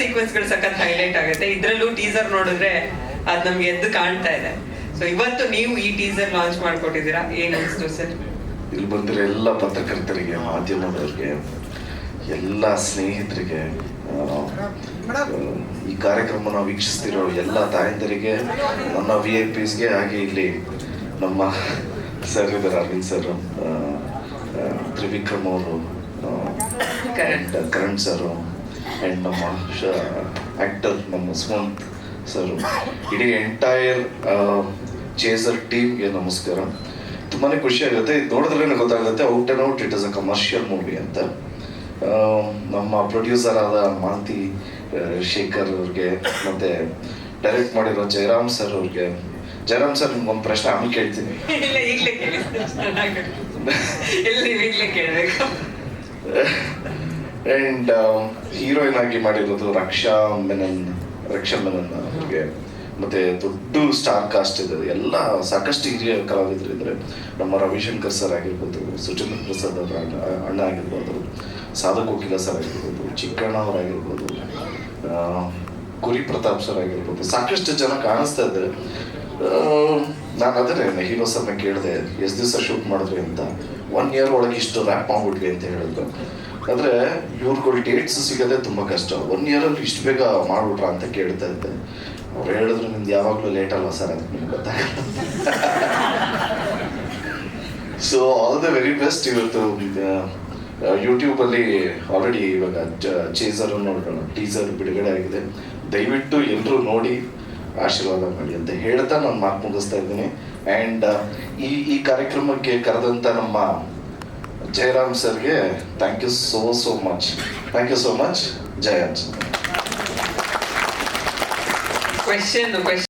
ಸೀಕ್ವೆನ್ಸ್ಗಳು ಸಖತ್ ಹೈಲೈಟ್ ಆಗುತ್ತೆ. ಇದ್ರಲ್ಲೂ ಟೀಸರ್ ನೋಡಿದ್ರೆ ಅದ್ ನಮ್ಗೆ ಎದ್ದು ಕಾಣ್ತಾ ಇದೆ. ಸೊ ಇವತ್ತು ನೀವು ಈ ಟೀಸರ್ ಲಾಂಚ್ ಮಾಡ್ಕೊಟ್ಟಿದ್ದೀರಾ? ಏನ್ ಅನ್ಸ್ತು ಸರ್? ಇಲ್ಲಿ ಬಂದಿರೋ ಎಲ್ಲ ಪತ್ರಕರ್ತರಿಗೆ ಮಾಧ್ಯಮದವ್ರಿಗೆ ಎಲ್ಲ ಸ್ನೇಹಿತರಿಗೆ ಈ ಕಾರ್ಯಕ್ರಮವನ್ನು ವೀಕ್ಷಿಸ್ತಿರೋ ಎಲ್ಲ ತಾಯಂದರಿಗೆ ನನ್ನ ವಿ ಐ ಪಿಸ್ಗೆ ಹಾಗೆ ಇಲ್ಲಿ ನಮ್ಮ ಸರ್ ಇದ್ದಾರೆ ಅರವಿಂದ್ ಸರ್ ತ್ರಿವಿಕ್ರಮ್ ಅವರು. ಕರಣ್ ಸರ್ ಆ್ಯಂಡ್ ನಮ್ಮ ಆ್ಯಕ್ಟರ್ ನಮ್ಮ ಸುಮಂತ್ ಸರ್ ಇಡೀ ಎಂಟೈರ್ ಚೇಸರ್ ಟೀಮ್ಗೆ ನಮಸ್ಕಾರ. ತುಂಬಾ ಖುಷಿ ಆಗುತ್ತೆ. ಇದು ನೋಡಿದ್ರೇನೆ ಗೊತ್ತಾಗುತ್ತೆ. Out and out it is a commercial movie ಅಂತ. ನಮ್ಮ ಪ್ರೊಡ್ಯೂಸರ್ ಆದ ಮಾಂತಿ ಶೇಖರ್ ಅವ್ರಿಗೆ ಮತ್ತೆ ಡೈರೆಕ್ಟ್ ಮಾಡಿರೋ ಜಯರಾಮ್ ಸರ್ ಅವ್ರಿಗೆ. ಜಯರಾಮ್ ಸರ್ ಒಂದು ಪ್ರಶ್ನೆ ಆಮೇಲೆ ಕೇಳ್ತೀನಿ. ಅಂಡ್ ಹೀರೋಯಿನ್ ಆಗಿ ಮಾಡಿರೋದು ರಕ್ಷಾ ಮೆನನ್ ರಕ್ಷಾ ಮೆನನ್ ಅವ್ರಿಗೆ. ಮತ್ತೆ ದೊಡ್ಡ ಸ್ಟಾರ್ ಕಾಸ್ಟ್ ಇದೆ ಎಲ್ಲ ಸಾಕಷ್ಟು ಹಿರಿಯ ಕಲಾವಿದ್ರು ಇದ್ದಾರೆ ನಮ್ಮ ರವಿಶಂಕರ್ ಸರ್ ಆಗಿರ್ಬೋದು ಸುಚಂದ್ರ ಪ್ರಸಾದ್ ಅವರ ಅಣ್ಣ ಆಗಿರ್ಬೋದು ಸಾಧು ಕೋಕಿಲ ಸರ್ ಆಗಿರ್ಬೋದು, ಚಿಕ್ಕಣ್ಣ ಅವರಾಗಿರ್ಬೋದು ಕುರಿ ಪ್ರತಾಪ್ ಸರ್ ಆಗಿರ್ಬೋದು. ಸಾಕಷ್ಟು ಜನ ಕಾಣಿಸ್ತಾ ಇದ್ದಾರೆ. ನಾನು ಅದೇ ಹೀರೋ ಸರ್ನ ಕೇಳಿದೆ, ಎಷ್ಟು ದಿವಸ ಶೂಟ್ ಮಾಡಿದ್ರಿ ಅಂತ? ಒನ್ ಇಯರ್ ಒಳಗೆ ಇಷ್ಟು ರ್ಯಾಪ್ ಮಾಡ್ಬಿಟ್ವಿ ಅಂತ ಹೇಳಿದ್ರು. ಅಂದ್ರೆ ಇವ್ರುಗಳು ಡೇಟ್ಸ್ ಸಿಗೋದೇ ತುಂಬಾ ಕಷ್ಟ. ಒನ್ ಇಯರ್ ಅಲ್ಲಿ ಇಷ್ಟು ಬೇಗ ಮಾಡ್ಬಿಟ್ರ ಅಂತ ಕೇಳ್ತಾ ಇದ್ದೆ. ಅವ್ರು ಹೇಳಿದ್ರು, ನಿಮ್ದು ಯಾವಾಗಲೂ ಲೇಟ್ ಅಲ್ವಾ ಸರ್ ಅಂತ ನಿಮ್ಗೆ ಗೊತ್ತಾಗಲ್ಲ. So all the very best ಇವತ್ತು. ಯೂಟ್ಯೂಬ್ ಅಲ್ಲಿ ಆಲ್ರೆಡಿ ಇವಾಗ ಚೇಸರ್ ನೋಡೋಣ ಟೀಸರ್ ಬಿಡುಗಡೆ ಆಗಿದೆ. ದಯವಿಟ್ಟು ಎಲ್ಲರೂ ನೋಡಿ, ಆಶೀರ್ವಾದ ಮಾಡಿ ಅಂತ ಹೇಳ್ತಾ ನಾನು ಮಾತು ಮುಗಿಸ್ತಾ ಇದ್ದೀನಿ. ಆ್ಯಂಡ್ ಈ ಈ ಕಾರ್ಯಕ್ರಮಕ್ಕೆ ಕರೆದಂಥ ನಮ್ಮ ಜಯರಾಮ್ ಸರ್ಗೆ thank you so so much thank you so much Jaya question question